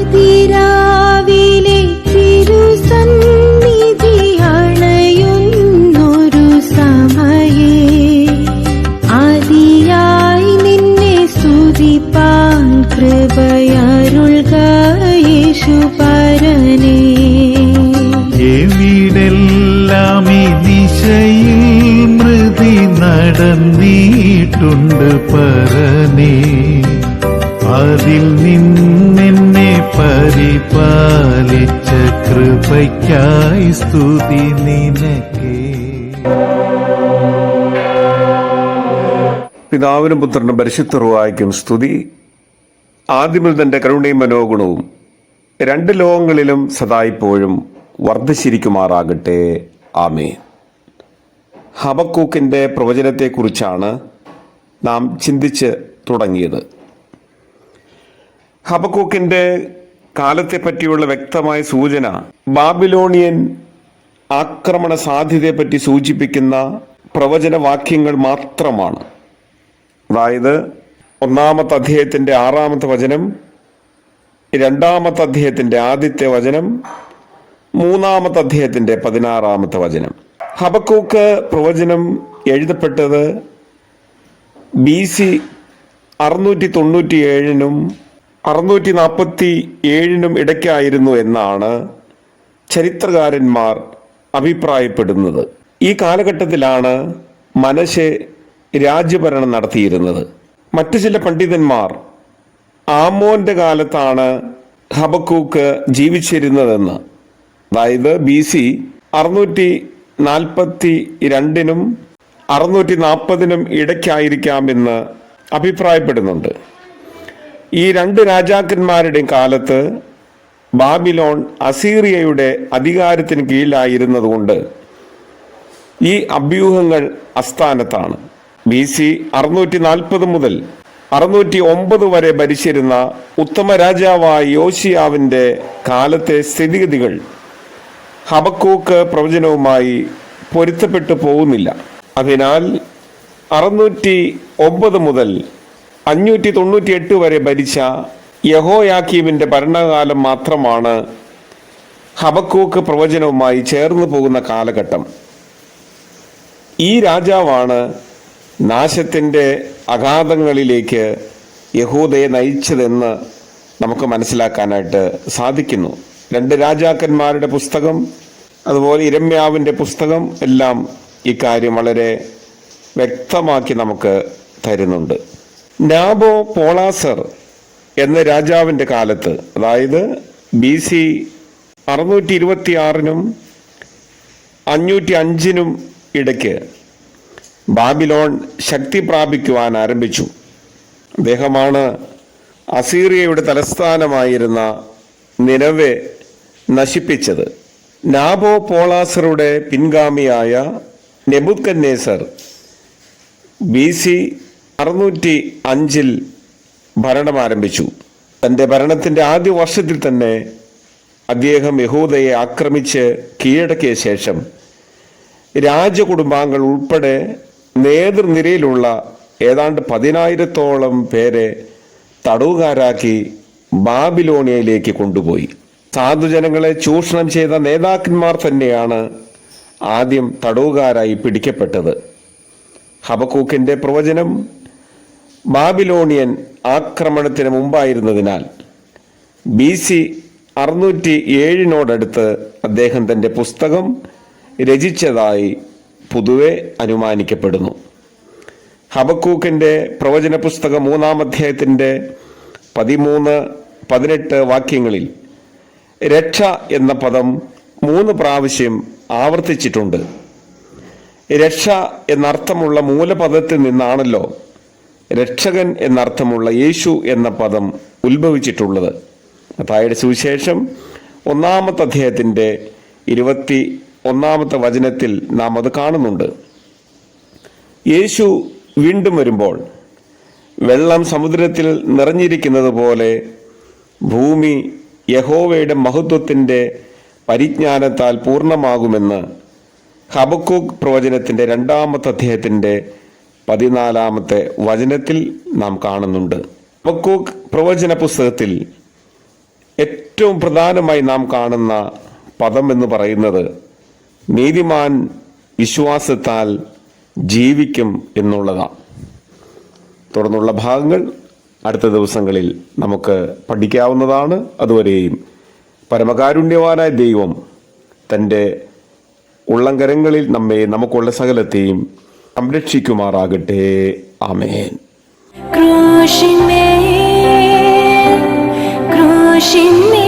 അതിരാവിലെ തിരുസന്നിധി അണയുന്നൊരു സമയേ. ആദിയായി നിന്നെ സ്തുതിപ്പാൻ കൃപയരുൾക യേശുപരനേ എവിടെല്ലാം ഈ ദിശയിൽ മൃതി നടന്നിട്ടുണ്ട് പരനേ. അതിൽ നിന്നെന്നെ പരിപാലിച്ച കൃപയ്ക്കായി സ്തുതി നിനക്കേ. പിതാവിനും പുത്രനും പരിശുദ്ധ റുവായിക്കും സ്തുതി. ആദ്യമിൽ തന്റെ കരുണയും മനോഗുണവും രണ്ട് ലോകങ്ങളിലും സദായിപ്പോഴും വർദ്ധിച്ചിരിക്കുമാറാകട്ടെ. ആമേ ഹബക്കൂക്കിന്റെ പ്രവചനത്തെക്കുറിച്ചാണ് നാം ചിന്തിച്ച് തുടങ്ങിയത്. ഹബക്കൂക്കിന്റെ കാലത്തെ പറ്റിയുള്ള വ്യക്തമായ സൂചന ബാബിലോണിയൻ ആക്രമണ സാധ്യതയെപ്പറ്റി സൂചിപ്പിക്കുന്ന പ്രവചനവാക്യങ്ങൾ മാത്രമാണ്. അതായത് ഒന്നാമത്തെ അധ്യായത്തിന്റെ ആറാമത്തെ വചനം രണ്ടാമത്തെ അധ്യായത്തിന്റെ ആദ്യത്തെ വചനം മൂന്നാമത്തെ അധ്യായത്തിന്റെ പതിനാറാമത്തെ വചനം. ഹബക്കൂക്ക് പ്രവചനം എഴുതപ്പെട്ടത് ബി സി അറുന്നൂറ്റി തൊണ്ണൂറ്റി ഏഴിനും അറുന്നൂറ്റി നാൽപ്പത്തി ഏഴിനും ഇടയ്ക്കായിരുന്നു എന്നാണ് ചരിത്രകാരന്മാർ അഭിപ്രായപ്പെടുന്നത്. ഈ കാലഘട്ടത്തിലാണ് മനശെ രാജ്യഭരണം നടത്തിയിരുന്നത്. മറ്റു ചില പണ്ഡിതന്മാർ ആമോന്റെ കാലത്താണ് ഹബക്കൂക്ക് ജീവിച്ചിരുന്നതെന്ന്. അതായത് ബി സി അറുന്നൂറ്റി നാൽപ്പത്തി രണ്ടിനും അറുന്നൂറ്റി നാൽപ്പതിനും ഇടയ്ക്കായിരിക്കാമെന്ന് അഭിപ്രായപ്പെടുന്നുണ്ട്. ഈ രണ്ട് രാജാക്കന്മാരുടെയും കാലത്ത് ബാബിലോൺ അസീറിയയുടെ അധികാരത്തിന് കീഴിലായിരുന്നതുകൊണ്ട് ഈ അഭ്യൂഹങ്ങൾ അസ്ഥാനത്താണ് ബി സി അറുന്നൂറ്റി നാൽപ്പത് മുതൽ അറുന്നൂറ്റി ഒമ്പത് വരെ ഭരിച്ചിരുന്ന ഉത്തമ രാജാവായ യോശിയാവിന്റെ കാലത്തെ സ്ഥിതിഗതികൾ ഹബക്കൂക്ക് പ്രവചനവുമായി പൊരുത്തപ്പെട്ടു പോകുന്നില്ല. അതിനാൽ അറുന്നൂറ്റി ഒമ്പത് മുതൽ അഞ്ഞൂറ്റി തൊണ്ണൂറ്റി എട്ട് വരെ ഭരിച്ച യഹോയാക്കീമിന്റെ ഭരണകാലം മാത്രമാണ് ഹബക്കൂക്ക് പ്രവചനവുമായി ചേർന്ന് പോകുന്ന കാലഘട്ടം. ഈ രാജാവാണ് നാശത്തിന്റെ അഗാധങ്ങളിലേക്ക് യഹൂദയെ നയിച്ചതെന്ന് നമുക്ക് മനസ്സിലാക്കാനായിട്ട് സാധിക്കുന്നു. രണ്ട് രാജാക്കന്മാരുടെ പുസ്തകം അതുപോലെ ഇരമ്യാവിന്റെ പുസ്തകം എല്ലാം ഇക്കാര്യം വളരെ വ്യക്തമാക്കി നമുക്ക് തരുന്നുണ്ട്. നാബോ പോളാസർ എന്ന രാജാവിന്റെ കാലത്ത് അതായത് ബി സി അറുന്നൂറ്റി ഇരുപത്തി ആറിനും അഞ്ഞൂറ്റി അഞ്ചിനും ഇടയ്ക്ക് ബാബിലോൺ ശക്തി പ്രാപിക്കുവാൻ ആരംഭിച്ചു. അദ്ദേഹമാണ് അസീറിയയുടെ തലസ്ഥാനമായിരുന്ന നിലവെ നശിപ്പിച്ചത്. നാബോ പോളാസറുടെ പിൻഗാമിയായ നെബുക്കന്നേസർ ബി സി അറുന്നൂറ്റി അഞ്ചിൽ ഭരണം ആരംഭിച്ചു. തന്റെ ഭരണത്തിന്റെ ആദ്യ വർഷത്തിൽ തന്നെ അദ്ദേഹം യഹൂദയെ ആക്രമിച്ച് കീഴടക്കിയ ശേഷം രാജകുടുംബാംഗങ്ങൾ ഉൾപ്പെടെ നേതൃനിരയിലുള്ള ഏതാണ്ട് പതിനായിരത്തോളം പേരെ തടവുകാരാക്കി ബാബിലോണിയയിലേക്ക് കൊണ്ടുപോയി. സാധുജനങ്ങളെ ചൂഷണം ചെയ്ത നേതാക്കന്മാർ തന്നെയാണ് ആദ്യം തടവുകാരായി പിടിക്കപ്പെട്ടത്. ഹബക്കൂക്കിന്റെ പ്രവചനം ബാബിലോണിയൻ ആക്രമണത്തിന് മുമ്പായിരുന്നതിനാൽ ബി സി അറുന്നൂറ്റി ഏഴിനോടടുത്ത് അദ്ദേഹം തന്റെ പുസ്തകം രചിച്ചതായി പൊതുവെ അനുമാനിക്കപ്പെടുന്നു. ഹബക്കൂക്കിന്റെ പ്രവചന പുസ്തകം മൂന്നാം അധ്യായത്തിന്റെ പതിമൂന്ന് പതിനെട്ട് വാക്യങ്ങളിൽ രക്ഷ എന്ന പദം മൂന്ന് പ്രാവശ്യം ആവർത്തിച്ചിട്ടുണ്ട്. രക്ഷ എന്നർത്ഥമുള്ള മൂലപദത്തിൽ നിന്നാണല്ലോ രക്ഷകൻ എന്നർത്ഥമുള്ള യേശു എന്ന പദം ഉത്ഭവിച്ചിട്ടുള്ളത്. അതായത് സുവിശേഷം ഒന്നാമത്തെ അധ്യായത്തിന്റെ ഇരുപത്തി ഒന്നാമത്തെ വചനത്തിൽ നാം അത് കാണുന്നുണ്ട്. യേശു വീണ്ടും വരുമ്പോൾ വെള്ളം സമുദ്രത്തിൽ നിറഞ്ഞിരിക്കുന്നത് പോലെ ഭൂമി യഹോവയുടെ മഹത്വത്തിന്റെ പരിജ്ഞാനത്താൽ പൂർണമാകുമെന്ന് ഹബക്കൂക്ക് പ്രവചനത്തിന്റെ രണ്ടാമത്തെ അധ്യായത്തിന്റെ പതിനാലാമത്തെ വചനത്തിൽ നാം കാണുന്നുണ്ട്. ഹബക്കൂക്ക് പ്രവചന പുസ്തകത്തിൽ ഏറ്റവും പ്രധാനമായി നാം കാണുന്ന പദം എന്ന് പറയുന്നത് നീതിമാൻ വിശ്വാസത്താൽ ജീവിക്കും എന്നുള്ളതാണ്. തുടർന്നുള്ള ഭാഗങ്ങൾ അടുത്ത ദിവസങ്ങളിൽ നമുക്ക് പഠിക്കാവുന്നതാണ്. അതുവരെയും പരമകാരുണ്യവാനായ ദൈവം തന്റെ ഉള്ളങ്കരങ്ങളിൽ നമ്മെ നമുക്കുള്ള സകലത്തെയും സംരക്ഷിക്കുമാറാകട്ടെ. ആമേൻ. ക്രൂശിന്മേ ക്രൂശിന്മേ